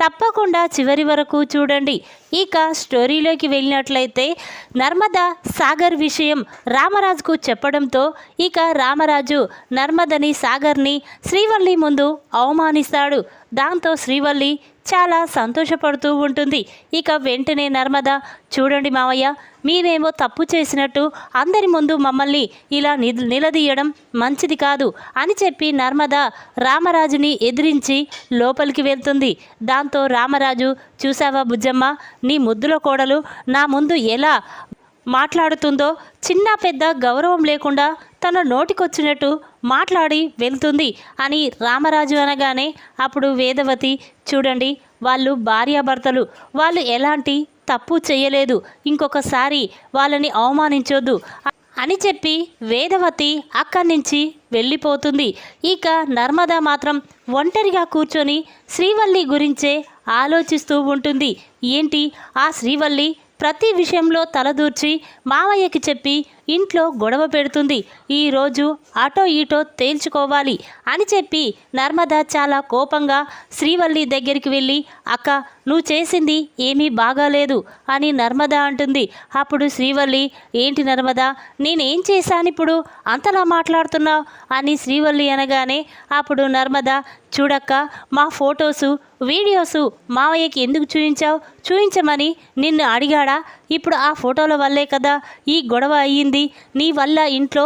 తప్పకుండా చివరి వరకు చూడండి. ఇక స్టోరీలోకి వెళ్ళినట్లయితే నర్మదా సాగర్ విషయం రామరాజుకు చెప్పడంతో ఇక రామరాజు నర్మదని సాగర్ని శ్రీవల్లి ముందు అవమానిస్తాడు. దాంతో శ్రీవల్లి చాలా సంతోషపడుతూ ఉంటుంది. ఇక వెంటనే నర్మద చూడండి మావయ్య మీరేమో తప్పు చేసినట్టు అందరి ముందు మమ్మల్ని ఇలా నిల్ నిలదీయడం మంచిది కాదు అని చెప్పి నర్మద రామరాజుని ఎదిరించి లోపలికి వెళ్తుంది. దాంతో రామరాజు చూసావా బుజ్జమ్మ నీ ముద్దుల కోడలు నా ముందు ఎలా మాట్లాడుతుందో చిన్న పెద్ద గౌరవం లేకుండా తన నోటికొచ్చినట్టు మాట్లాడి వెళ్తుంది అని రామరాజు అనగానే అప్పుడు వేదవతి చూడండి వాళ్ళు భార్యాభర్తలు వాళ్ళు ఎలాంటి తప్పు చేయలేదు ఇంకొకసారి వాళ్ళని అవమానించొద్దు అని చెప్పి వేదవతి అక్కడి నుంచి వెళ్ళిపోతుంది. ఇక నర్మద మాత్రం ఒంటరిగా కూర్చొని శ్రీవల్లి గురించే ఆలోచిస్తూ ఉంటుంది. ఏంటి? ఆ శ్రీవల్లి ప్రతి విషయంలో తలదూర్చి మావయ్యకి చెప్పి ఇంట్లో గొడవ పెడుతుంది. ఈరోజు అటో ఈటో తేల్చుకోవాలి అని చెప్పి నర్మద చాలా కోపంగా శ్రీవల్లి దగ్గరికి వెళ్ళి అక్క నువ్వు చేసింది ఏమీ బాగాలేదు అని నర్మద అంటుంది. అప్పుడు శ్రీవల్లి ఏంటి నర్మద నేనేం చేశాను ఇప్పుడు అంతలా మాట్లాడుతున్నావు? అని శ్రీవల్లి అనగానే అప్పుడు నర్మద చూడక్క మా ఫొటోసు వీడియోసు మావయ్యకి ఎందుకు చూపించావు చూపించమని నిన్ను అడిగాడా? ఇప్పుడు ఆ ఫోటోల వల్లే కదా ఈ గొడవ అయ్యింది. నీ వల్ల ఇంట్లో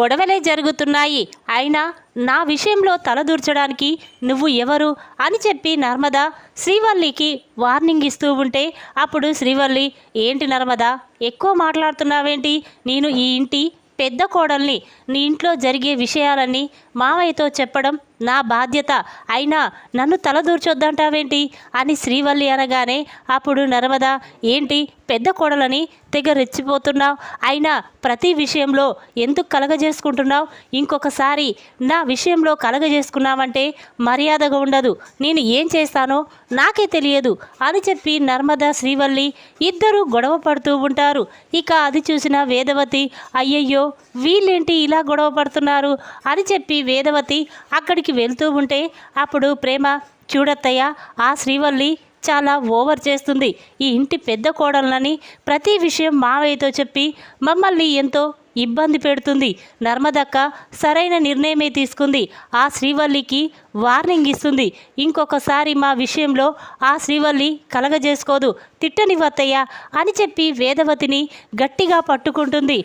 గొడవలే జరుగుతున్నాయి. అయినా నా విషయంలో తలదూర్చడానికి నువ్వు ఎవరు? అని చెప్పి నర్మద శ్రీవల్లికి వార్నింగ్ ఇస్తూ ఉంటే అప్పుడు శ్రీవల్లి ఏంటి నర్మద? ఎక్కువ మాట్లాడుతున్నావేంటి? నేను ఈ ఇంటి పెద్ద కోడల్ని నీ ఇంట్లో జరిగే విషయాలన్నీ మావయ్యతో చెప్పడం నా బాధ్యత. అయినా నన్ను తలదూర్చొద్దంటావేంటి? అని శ్రీవల్లి అనగానే అప్పుడు నర్మద ఏంటి పెద్ద కోడలని తెగ రెచ్చిపోతున్నావు? అయినా ప్రతి విషయంలో ఎందుకు కలగజేసుకుంటున్నావు? ఇంకొకసారి నా విషయంలో కలగజేసుకున్నావంటే మర్యాదగా ఉండదు. నేను ఏం చేస్తానో నాకే తెలియదు అని చెప్పి నర్మద శ్రీవల్లి ఇద్దరు గొడవ పడుతూ ఉంటారు. ఇక అది చూసిన వేదవతి అయ్యయ్యో వీళ్ళేంటి ఇలా గొడవ పడుతున్నారు? అని చెప్పి వేదవతి అక్కడికి వెళ్తూ ఉంటే అప్పుడు ప్రేమ చూడత్తయ్య ఆ శ్రీవల్లి చాలా ఓవర్ చేస్తుంది. ఈ ఇంటి పెద్ద కోడళ్ళని ప్రతి విషయం మావయ్యతో చెప్పి మమ్మల్ని ఎంతో ఇబ్బంది పెడుతుంది. నర్మదక్క సరైన నిర్ణయమే తీసుకుంది. ఆ శ్రీవల్లికి వార్నింగ్ ఇస్తుంది. ఇంకొకసారి మా విషయంలో ఆ శ్రీవల్లి కలగజేసుకోదు. తిట్టనివత్తయ్య అని చెప్పి వేదవతిని గట్టిగా పట్టుకుంటుంది.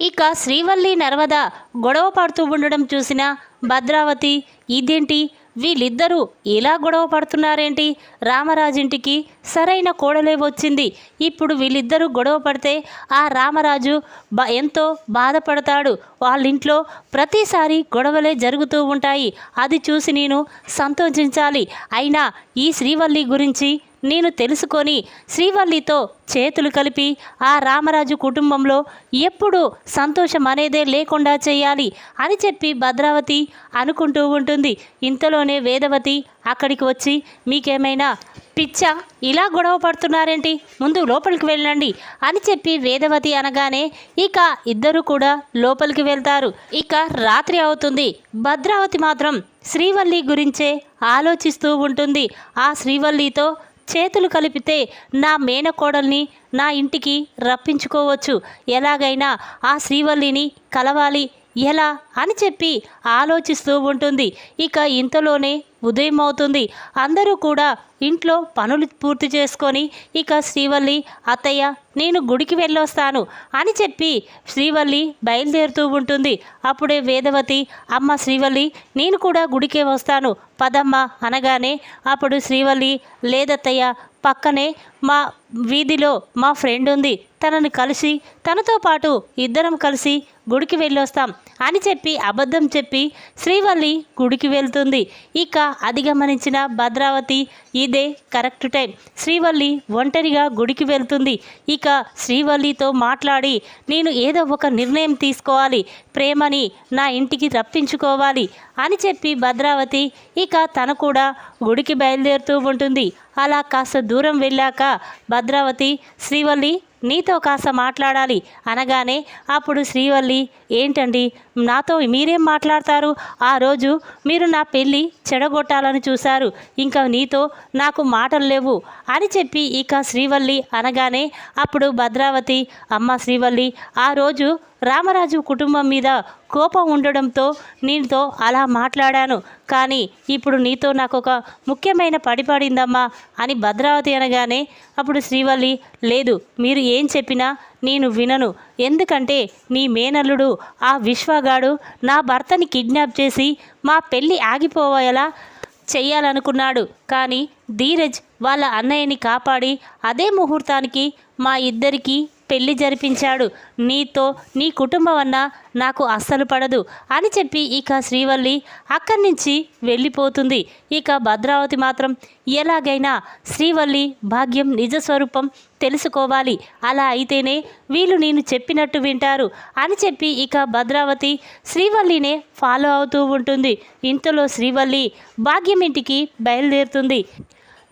ఇక శ్రీవల్లి నర్మద గొడవ పడుతూ ఉండడం చూసిన భద్రావతి ఇదేంటి? వీళ్ళిద్దరూ ఇలా గొడవ పడుతున్నారేంటి? రామరాజింటికి సరైన కోడలే వచ్చింది. ఇప్పుడు వీళ్ళిద్దరూ గొడవ పడితే ఆ రామరాజు బ ఎంతో బాధపడతాడు. వాళ్ళ ఇంట్లో ప్రతిసారి గొడవలే జరుగుతూ ఉంటాయి. అది చూసి నేను సంతోషించాలి. అయినా ఈ శ్రీవల్లి గురించి నేను తెలుసుకొని శ్రీవల్లితో చేతులు కలిపి ఆ రామరాజు కుటుంబంలో ఎప్పుడూ సంతోషం అనేదే లేకుండా చేయాలి అని చెప్పి భద్రావతి అనుకుంటూ ఉంటుంది. ఇంతలోనే వేదవతి అక్కడికి వచ్చి మీకేమైనా పిచ్చ? ఇలా గొడవ పడుతున్నారేంటి? ముందు లోపలికి వెళ్ళండి అని చెప్పి వేదవతి అనగానే ఇక ఇద్దరు కూడా లోపలికి వెళ్తారు. ఇక రాత్రి అవుతుంది. భద్రావతి మాత్రం శ్రీవల్లి గురించే ఆలోచిస్తూ ఉంటుంది. ఆ శ్రీవల్లితో చేతులు కలిపితే నా మేనకోడల్ని నా ఇంటికి రప్పించుకోవచ్చు. ఎలాగైనా ఆ శ్రీవల్లిని కలవాలి. ఎలా అని చెప్పి ఆలోచిస్తూ ఉంటుంది. ఇక ఇంతలోనే ఉదయం అవుతుంది అందరూ కూడా ఇంట్లో పనులు పూర్తి చేసుకొని ఇక శ్రీవల్లి అత్తయ్య నేను గుడికి వెళ్ళొస్తాను అని చెప్పి శ్రీవల్లి బయలుదేరుతూ ఉంటుంది. అప్పుడే వేదవతి అమ్మ శ్రీవల్లి నేను కూడా గుడికే వస్తాను పదమ్మ అనగానే అప్పుడు శ్రీవల్లి లేదత్తయ్య పక్కనే మా వీధిలో మా ఫ్రెండ్ ఉంది. తనను కలిసి తనతో పాటు ఇద్దరం కలిసి గుడికి వెళ్ళొస్తాం అని చెప్పి అబద్ధం చెప్పి శ్రీవల్లి గుడికి వెళ్తుంది. ఇక అధిగమనించిన భద్రావతి ఇదే కరెక్ట్ టైం. శ్రీవల్లి ఒంటరిగా గుడికి వెళ్తుంది. ఇక శ్రీవల్లితో మాట్లాడి నేను ఏదో ఒక నిర్ణయం తీసుకోవాలి. ప్రేమని నా ఇంటికి రప్పించుకోవాలి అని చెప్పి భద్రావతి ఇక తను కూడా గుడికి బయలుదేరుతూ ఉంటుంది. అలా కాస్త దూరం వెళ్ళాక భద్రావతి శ్రీవల్లి నీతో కాస్త మాట్లాడాలి అనగానే అప్పుడు శ్రీవల్లి ఏంటండి? నాతో మీరేం మాట్లాడతారు? ఆ రోజు మీరు నా పెళ్ళి చెడగొట్టాలని చూశారు. ఇంకా నీతో నాకు మాటలు లేవు అని చెప్పి ఇక శ్రీవల్లి అనగానే అప్పుడు భద్రావతి అమ్మ శ్రీవల్లి ఆ రోజు రామరాజు కుటుంబం మీద కోపం ఉండడంతో నీతో అలా మాట్లాడాను. కానీ ఇప్పుడు నీతో నాకు ఒక ముఖ్యమైన పడి పడిందమ్మా అని భద్రావతి అనగానే అప్పుడు శ్రీవల్లి లేదు మీరు ఏం చెప్పినా నేను వినను. ఎందుకంటే నీ మేనల్లుడు ఆ విశ్వగాడు నా భర్తని కిడ్నాప్ చేసి మా పెళ్ళి ఆగిపోయేలా చెయ్యాలనుకున్నాడు. కానీ ధీరజ్ వాళ్ళ అన్నయ్యని కాపాడి అదే ముహూర్తానికి మా ఇద్దరికీ పెళ్ళి జరిపించాడు. నీతో నీ కుటుంబం అన్న నాకు అస్సలు పడదు అని చెప్పి ఇక శ్రీవల్లి అక్కడి నుంచి వెళ్ళిపోతుంది. ఇక భద్రావతి మాత్రం ఎలాగైనా శ్రీవల్లి భాగ్యం నిజ స్వరూపం తెలుసుకోవాలి. అలా అయితేనే వీళ్ళు నేను చెప్పినట్టు వింటారు అని చెప్పి ఇక భద్రావతి శ్రీవల్లినే ఫాలో అవుతూ ఉంటుంది. ఇంతలో శ్రీవల్లి భాగ్యం ఇంటికి బయలుదేరుతుంది.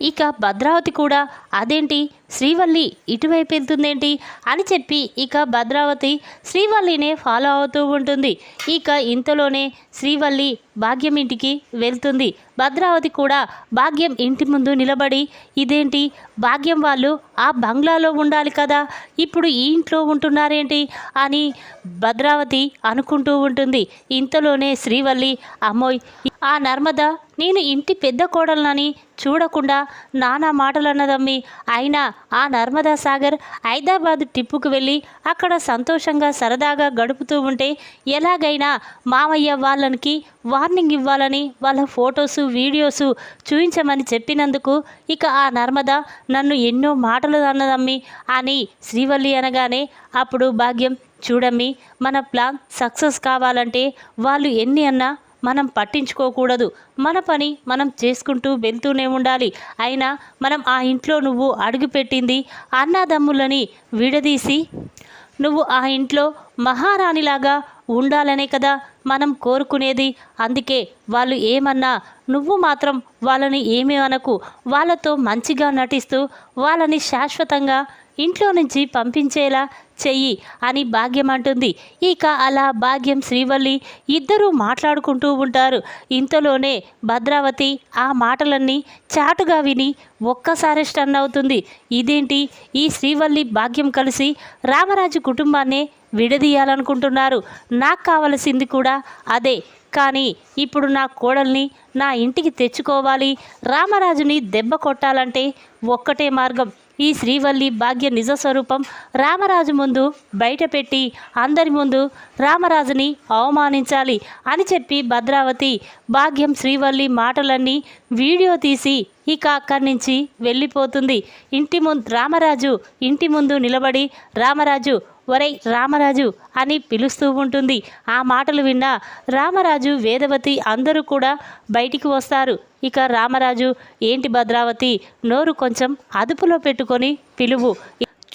ఇక భద్రావతి కూడా అదేంటి? శ్రీవల్లి ఇటువైపు వెళ్తుందేంటి? అని చెప్పి ఇక భద్రావతి శ్రీవల్లినే ఫాలో అవుతూ ఉంటుంది. ఇక ఇంతలోనే శ్రీవల్లి భాగ్యం ఇంటికి వెళ్తుంది. భద్రావతి కూడా భాగ్యం ఇంటి ముందు నిలబడి ఇదేంటి? భాగ్యం వాళ్ళు ఆ బంగ్లాలో ఉండాలి కదా? ఇప్పుడు ఈ ఇంట్లో ఉంటున్నారేంటి? అని భద్రావతి అనుకుంటూ ఉంటుంది. ఇంతలోనే శ్రీవల్లి అమ్మోయ్ ఆ నర్మద నేను ఇంటి పెద్ద కోడలనని చూడకుండా నానా మాటలన్నదమ్మి అయినా ఆ నర్మదా సాగర్ హైదరాబాద్ ట్రిప్పుకు వెళ్ళి అక్కడ సంతోషంగా సరదాగా గడుపుతూ ఉంటే ఎలాగైనా మామయ్య వాళ్ళకి వార్నింగ్ ఇవ్వాలని వాళ్ళ ఫొటోసు వీడియోసు చూపించమని చెప్పినందుకు ఇక ఆ నర్మద నన్ను ఎన్నో మాటలు అన్నదమ్మి అని శ్రీవల్లి అనగానే అప్పుడు భాగ్యం చూడమ్మి మన ప్లాన్ సక్సెస్ కావాలంటే వాళ్ళు ఎన్ని అన్నా మనం పట్టించుకోకూడదు. మన పని మనం చేసుకుంటూ వెళ్తూనే ఉండాలి. అయినా మనం ఆ ఇంట్లో నువ్వు అడుగుపెట్టింది అన్నదమ్ములని విడదీసి నువ్వు ఆ ఇంట్లో మహారాణిలాగా ఉండాలనే కదా మనం కోరుకునేది. అందుకే వాళ్ళు ఏమన్నా నువ్వు మాత్రం వాళ్ళని ఏమీ అనకు. వాళ్ళతో మంచిగా నటిస్తూ వాళ్ళని శాశ్వతంగా ఇంట్లో నుంచి పంపించేలా చెయ్యి అని భాగ్యం అంటుంది ఇక అలా భాగ్యం శ్రీవల్లి ఇద్దరూ మాట్లాడుకుంటూ ఉంటారు. ఇంతలోనే భద్రావతి ఆ మాటలన్నీ చాటుగా విని ఒక్కసారి స్టన్ అవుతుంది. ఇదేంటి? ఈ శ్రీవల్లి భాగ్యం కలిసి రామరాజు కుటుంబాన్నే విడదీయాలనుకుంటున్నారు. నాకు కావలసింది కూడా అదే. కానీ ఇప్పుడు నా కోడల్ని నా ఇంటికి తెచ్చుకోవాలి. రామరాజుని దెబ్బ కొట్టాలంటే ఒక్కటే మార్గం. ఈ శ్రీవల్లి భాగ్య నిజ స్వరూపం రామరాజు ముందు బయటపెట్టి అందరి ముందు రామరాజుని అవమానించాలి అని చెప్పి భద్రావతి భాగ్యం శ్రీవల్లి మాటలన్నీ వీడియో తీసి ఇక అక్కడి నుంచి వెళ్ళిపోతుంది. ఇంటి ముందు రామరాజు ఇంటి ముందు నిలబడి రామరాజు ఒరై రామరాజు అని పిలుస్తూ ఉంటుంది. ఆ మాటలు విన్న రామరాజు వేదవతి అందరూ కూడా బయటికి వస్తారు. ఇక రామరాజు ఏంటి భద్రావతి నోరు కొంచెం అదుపులో పెట్టుకొని పిలువు.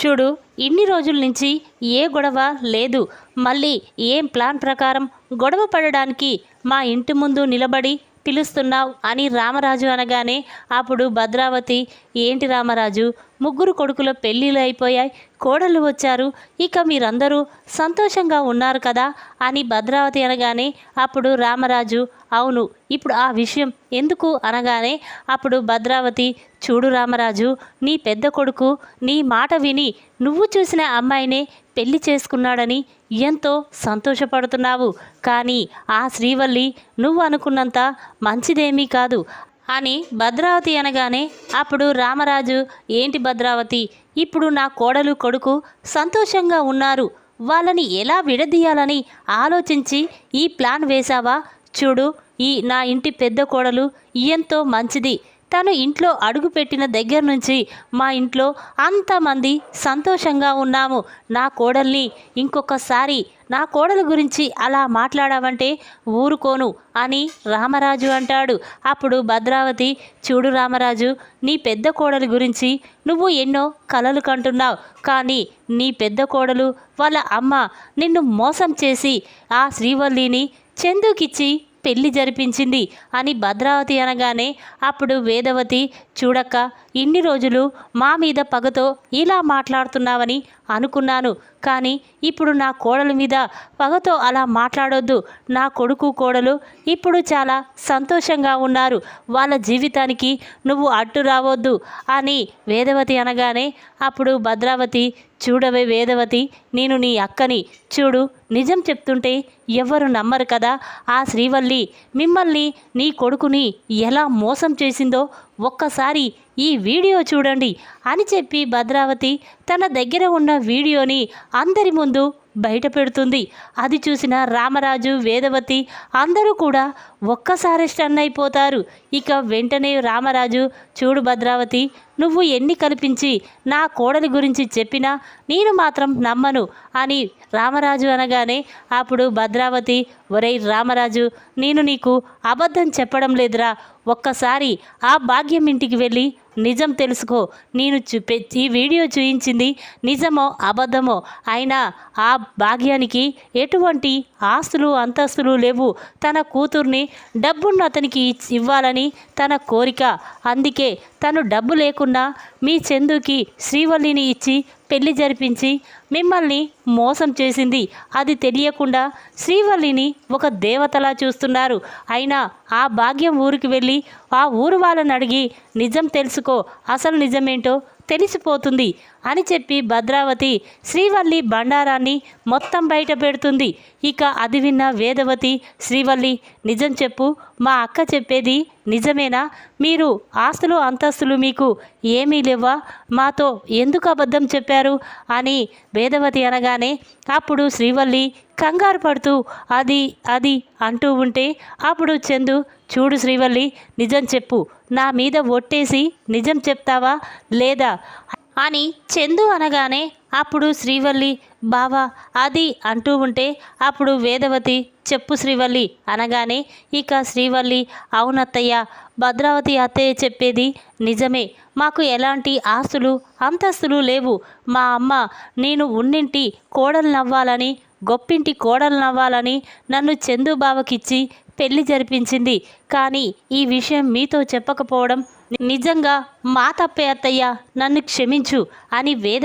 చూడు ఇన్ని రోజుల నుంచి ఏ గొడవ లేదు. మళ్ళీ ఏం ప్లాన్ ప్రకారం గొడవ పడడానికి మా ఇంటి ముందు నిలబడి పిలుస్తున్నావు అని రామరాజు అనగానే అప్పుడు భద్రావతి ఏంటి రామరాజు ముగ్గురు కొడుకుల పెళ్ళిళ్ళు అయిపోయాయి కోడళ్ళు వచ్చారు ఇక మీరందరూ సంతోషంగా ఉన్నారు కదా? అని భద్రావతి అనగానే అప్పుడు రామరాజు అవును ఇప్పుడు ఆ విషయం ఎందుకు? అనగానే అప్పుడు భద్రావతి చూడు రామరాజు నీ పెద్ద కొడుకు నీ మాట విని నువ్వు చూసిన అమ్మాయినే పెళ్ళి చేసుకున్నాడని ఎంతో సంతోషపడుతున్నావు. కానీ ఆ శ్రీవల్లి నువ్వు అనుకున్నంత మంచిదేమీ కాదు అని భద్రావతి అనగానే అప్పుడు రామరాజు ఏంటి భద్రావతి? ఇప్పుడు నా కోడలు కొడుకు సంతోషంగా ఉన్నారు. వాళ్ళని ఎలా విడదీయాలని ఆలోచించి ఈ ప్లాన్ వేశావా? చూడు ఈ నా ఇంటి పెద్ద కోడలు ఎంతో మంచిది. తను ఇంట్లో అడుగుపెట్టిన దగ్గర నుంచి మా ఇంట్లో అంతమంది సంతోషంగా ఉన్నాము. నా కోడల్ని ఇంకొకసారి నా కోడల గురించి అలా మాట్లాడావంటే ఊరుకోను అని రామరాజు అంటాడు. అప్పుడు భద్రావతి చూడు రామరాజు నీ పెద్ద కోడలి గురించి నువ్వు ఎన్నో కలలు కంటున్నావు. కానీ నీ పెద్ద కోడలు వాళ్ళ అమ్మ నిన్ను మోసం చేసి ఆ శ్రీవల్లిని చందుకిచ్చి పెళ్ళి జరిపించింది అని భద్రావతి అనగానే అప్పుడు వేదవతి చూడక్క ఇన్ని రోజులు మా మీద పగతో ఇలా మాట్లాడుతున్నావని అనుకున్నాను. కానీ ఇప్పుడు నా కోడల మీద పగతో అలా మాట్లాడొద్దు. నా కొడుకు కోడలు ఇప్పుడు చాలా సంతోషంగా ఉన్నారు. వాళ్ళ జీవితానికి నువ్వు అడ్డు రావద్దు అని వేదవతి అనగానే అప్పుడు భద్రావతి చూడవే వేదవతి నేను నీ అక్కని. చూడు నిజం చెప్తుంటే ఎవ్వరు నమ్మరు కదా. ఆ శ్రీవల్లి మిమ్మల్ని నీ కొడుకుని ఎలా మోసం చేసిందో ఒక్కసారి ఈ వీడియో చూడండి అని చెప్పి భద్రావతి తన దగ్గర ఉన్న వీడియోని అందరి ముందు బయట పెడుతుంది. అది చూసిన రామరాజు వేదవతి అందరూ కూడా ఒక్కసారి స్టన్ అయిపోతారు. ఇక వెంటనే రామరాజు చూడు భద్రావతి నువ్వు ఎన్ని కల్పించి నా కోడలి గురించి చెప్పినా నేను మాత్రం నమ్మను అని రామరాజు అనగానే అప్పుడు భద్రావతి ఒరేయ్ రామరాజు నేను నీకు అబద్ధం చెప్పడం లేదురా. ఒక్కసారి ఆ భాగ్యం ఇంటికి వెళ్ళి నిజం తెలుసుకో. నేను చూపే ఈ వీడియో చూయించింది నిజమో అబద్ధమో అయినా ఆ భాగ్యానికి ఎటువంటి ఆస్తులు అంతస్తులు లేవు. తన కూతుర్ని డబ్బున్న అతనికి ఇవ్వాలని తన కోరిక. అందుకే తను డబ్బు లేకుండా మీ చందుకి శ్రీవల్లిని ఇచ్చి పెళ్ళి జరిపించి మిమ్మల్ని మోసం చేసింది. అది తెలియకుండా శ్రీవల్లిని ఒక దేవతలా చూస్తున్నారు. అయినా ఆ భాగ్యం ఊరికి వెళ్ళి ఆ ఊరు వాళ్ళని అడిగి నిజం తెలుసుకో అసలు నిజమేంటో తెలిసిపోతుంది అని చెప్పి భద్రావతి శ్రీవల్లి బండారాన్ని మొత్తం బయట పెడుతుంది. ఇక అది విన్న వేదవతి శ్రీవల్లి నిజం చెప్పు మా అక్క చెప్పేది నిజమేనా? మీరు ఆస్తులు అంతస్తులు మీకు ఏమీ లేవా మాతో ఎందుకు అబద్ధం చెప్పారు? అని వేదవతి అనగానే అప్పుడు శ్రీవల్లి కంగారు పడుతూ అది అది అంటూ ఉంటే అప్పుడు చందు చూడు శ్రీవల్లి నిజం చెప్పు. నా మీద ఒట్టేసి నిజం చెప్తావా? లేదా? అని చందు అనగానే అప్పుడు శ్రీవల్లి బావా అది అంటూ ఉంటే అప్పుడు వేదవతి చెప్పు శ్రీవల్లి అనగానే ఇక శ్రీవల్లి అవునత్తయ్య భద్రావతి అత్తయ్య చెప్పేది నిజమే. మాకు ఎలాంటి ఆస్తులు అంతస్తులు లేవు. మా అమ్మ నేను ఉన్నింటి కోడలు నవ్వాలని గొప్పింటి కోడలు నవ్వాలని నన్ను చందుబావకిచ్చి పెళ్ళి జరిపించింది. కానీ ఈ విషయం మీతో చెప్పకపోవడం నిజంగా మా తప్పే అత్తయ్య నన్ను క్షమించు అని వేద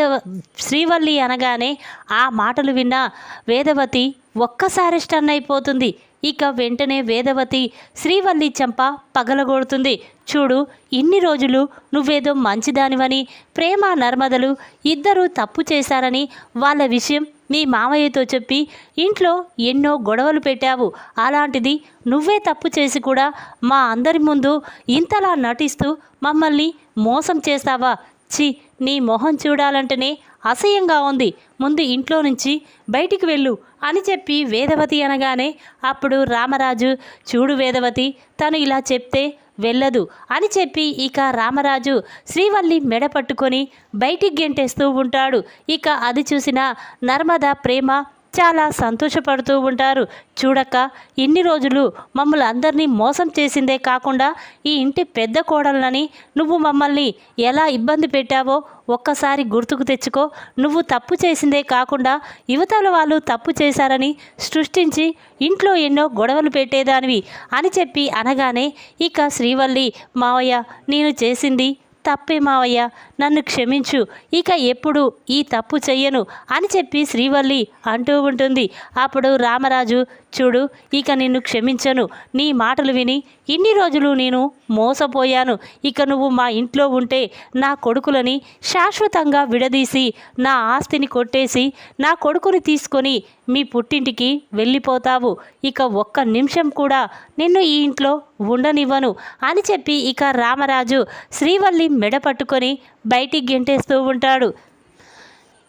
శ్రీవల్లి అనగానే ఆ మాటలు విన్న వేదవతి ఒక్కసారి స్టన్ అయిపోతుంది. ఇక వెంటనే వేదవతి శ్రీవల్లి చెంప పగలగొడుతుంది. చూడు ఇన్ని రోజులు నువ్వేదో మంచిదానివని ప్రేమ నర్మదలు ఇద్దరూ తప్పు చేశారని వాళ్ళ విషయం మీ మామయ్యతో చెప్పి ఇంట్లో ఎన్నో గొడవలు పెట్టావు. అలాంటిది నువ్వే తప్పు చేసి కూడా మా అందరి ముందు ఇంతలా నటిస్తూ మమ్మల్ని మోసం చేస్తావా? ఛీ నీ మొహం చూడాలంటేనే అసహ్యంగా ఉంది. ముందు ఇంట్లో నుంచి బయటికి వెళ్ళు అని చెప్పి వేదవతి అనగానే అప్పుడు రామరాజు చూడు వేదవతి తను ఇలా చెప్తే వెళ్ళదు అని చెప్పి ఇక రామరాజు శ్రీవల్లి మెడ పట్టుకొని బయటికి గెంటేస్తూ ఉంటాడు. ఇక అది చూసిన నర్మద ప్రేమ చాలా సంతోషపడుతూ ఉంటారు. చూడక్క ఇన్ని రోజులు మమ్మల్ని అందరినీ మోసం చేసిందే కాకుండా ఈ ఇంటి పెద్ద కోడళ్ళని నువ్వు మమ్మల్ని ఎలా ఇబ్బంది పెట్టావో ఒక్కసారి గుర్తుకు తెచ్చుకో. నువ్వు తప్పు చేసిందే కాకుండా యువతల వాళ్ళు తప్పు చేశారని సృష్టించి ఇంట్లో ఎన్నో గొడవలు పెట్టేదానివి అని చెప్పి అనగానే ఇక శ్రీవల్లి మావయ్య నేను చేసింది తప్పే మావయ్య. నన్ను క్షమించు. ఇక ఎప్పుడు ఈ తప్పు చెయ్యను అని చెప్పి శ్రీవల్లి అంటూ ఉంటుంది. అప్పుడు రామరాజు చూడు ఇక నిన్ను క్షమించను. నీ మాటలు విని ఇన్ని రోజులు నేను మోసపోయాను. ఇక నువ్వు మా ఇంట్లో ఉంటే నా కొడుకులని శాశ్వతంగా విడదీసి నా ఆస్తిని కొట్టేసి నా కొడుకుని తీసుకొని మీ పుట్టింటికి వెళ్ళిపోతావు. ఇక ఒక్క నిమిషం కూడా నిన్ను ఈ ఇంట్లో ఉండనివ్వను అని చెప్పి ఇక రామరాజు శ్రీవల్లి మెడ పట్టుకొని బయటికి గెంటేస్తూ ఉంటాడు.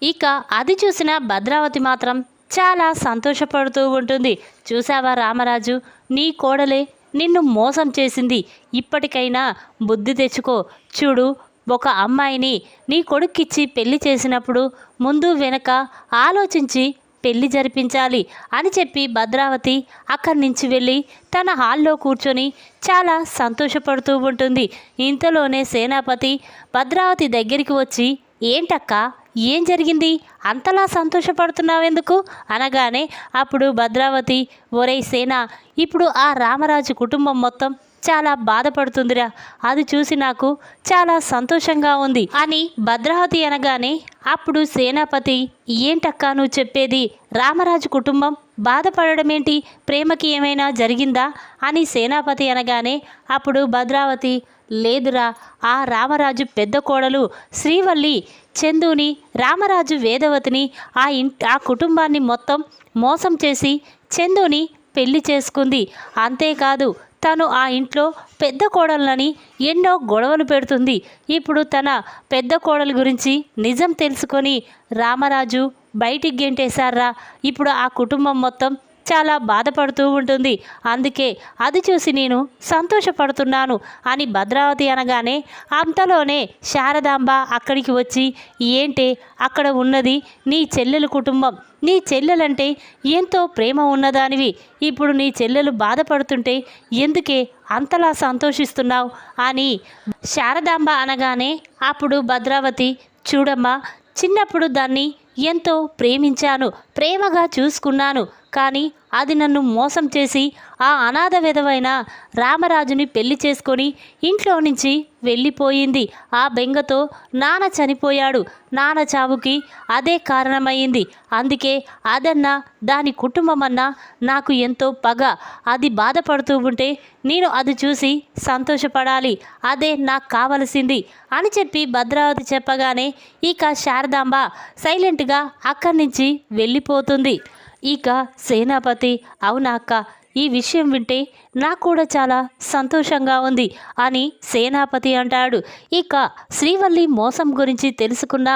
ఇక అది చూసిన భద్రావతి మాత్రం చాలా సంతోషపడుతూ ఉంటుంది. చూసావా రామరాజు? నీ కోడలే నిన్ను మోసం చేసింది. ఇప్పటికైనా బుద్ధి తెచ్చుకో. చూడు ఒక అమ్మాయిని నీ కొడుక్కిచ్చి పెళ్ళి చేసినప్పుడు ముందు వెనక ఆలోచించి పెళ్ళి జరిపించాలి అని చెప్పి భద్రావతి అక్కడి నుంచి వెళ్ళి తన హాల్లో కూర్చొని చాలా సంతోషపడుతూ ఉంటుంది. ఇంతలోనే సేనాపతి భద్రావతి దగ్గరికి వచ్చి ఏంటక్క ఏం జరిగింది? అంతలా సంతోషపడుతున్నావెందుకు? అనగానే అప్పుడు భద్రావతి ఒరేయ్ సేన ఇప్పుడు ఆ రామరాజు కుటుంబం మొత్తం చాలా బాధపడుతుందిరా. అది చూసి నాకు చాలా సంతోషంగా ఉంది అని భద్రావతి అనగానే అప్పుడు సేనాపతి ఏంటక్కా నువ్వు చెప్పేది? రామరాజు కుటుంబం బాధపడడం ఏంటి ప్రేమకి ఏమైనా జరిగిందా? అని సేనాపతి అనగానే అప్పుడు భద్రావతి లేదురా ఆ రామరాజు పెద్ద కోడలు శ్రీవల్లి చందుని రామరాజు వేదవతిని ఆ ఇంటి ఆ కుటుంబాన్ని మొత్తం మోసం చేసి చందుని పెళ్ళి చేసుకుంది. అంతేకాదు తను ఆ ఇంట్లో పెద్ద కోడళ్ళని ఎన్నో గొడవలు పెడుతుంది. ఇప్పుడు తన పెద్ద కోడలు గురించి నిజం తెలుసుకొని రామరాజు బయటికి గెంటేశారా? ఇప్పుడు ఆ కుటుంబం మొత్తం చాలా బాధపడుతూ ఉంటుంది. అందుకే అది చూసి నేను సంతోషపడుతున్నాను అని భద్రావతి అనగానే అంతలోనే శారదాంబ అక్కడికి వచ్చి ఏంటే అక్కడ ఉన్నది? నీ చెల్లెల కుటుంబం. నీ చెల్లెలంటే ఎంతో ప్రేమ ఉన్నదానివి. ఇప్పుడు నీ చెల్లెలు బాధపడుతుంటే ఎందుకే అంతలా సంతోషిస్తున్నావు? అని శారదాంబ అనగానే అప్పుడు భద్రావతి చూడమ్మా చిన్నప్పుడు దాన్ని ఎంతో ప్రేమించాను. ప్రేమగా చూసుకున్నాను. కానీ అది నన్ను మోసం చేసి ఆ అనాథ విధవైన రామరాజుని పెళ్ళి చేసుకొని ఇంట్లో నుంచి వెళ్ళిపోయింది. ఆ బెంగతో నాన్న చనిపోయాడు. నాన్న చావుకి అదే కారణమైంది. అందుకే అదన్నా దాని కుటుంబమన్నా నాకు ఎంతో పగ. అది బాధపడుతూ ఉంటే నేను అది చూసి సంతోషపడాలి. అదే నాకు కావలసింది అని చెప్పి భద్రావతి చెప్పగానే ఇక శారదాంబ సైలెంట్గా అక్కడి నుంచి వెళ్ళిపోతుంది. ఇక సేనాపతి అవునా అక్క? ఈ విషయం వింటే నాకు కూడా చాలా సంతోషంగా ఉంది అని సేనాపతి అంటాడు. ఇక శ్రీవల్లి మోసం గురించి తెలుసుకున్న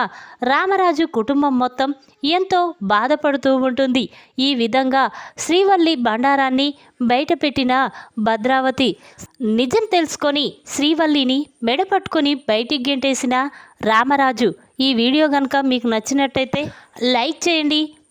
రామరాజు కుటుంబం మొత్తం ఎంతో బాధపడుతూ ఉంటుంది. ఈ విధంగా శ్రీవల్లి బండారాన్ని బయటపెట్టిన భద్రావతి నిజం తెలుసుకొని శ్రీవల్లిని మెడపట్టుకొని బయటికి గెంటేసిన రామరాజు. ఈ వీడియో కనుక మీకు నచ్చినట్టయితే లైక్ చేయండి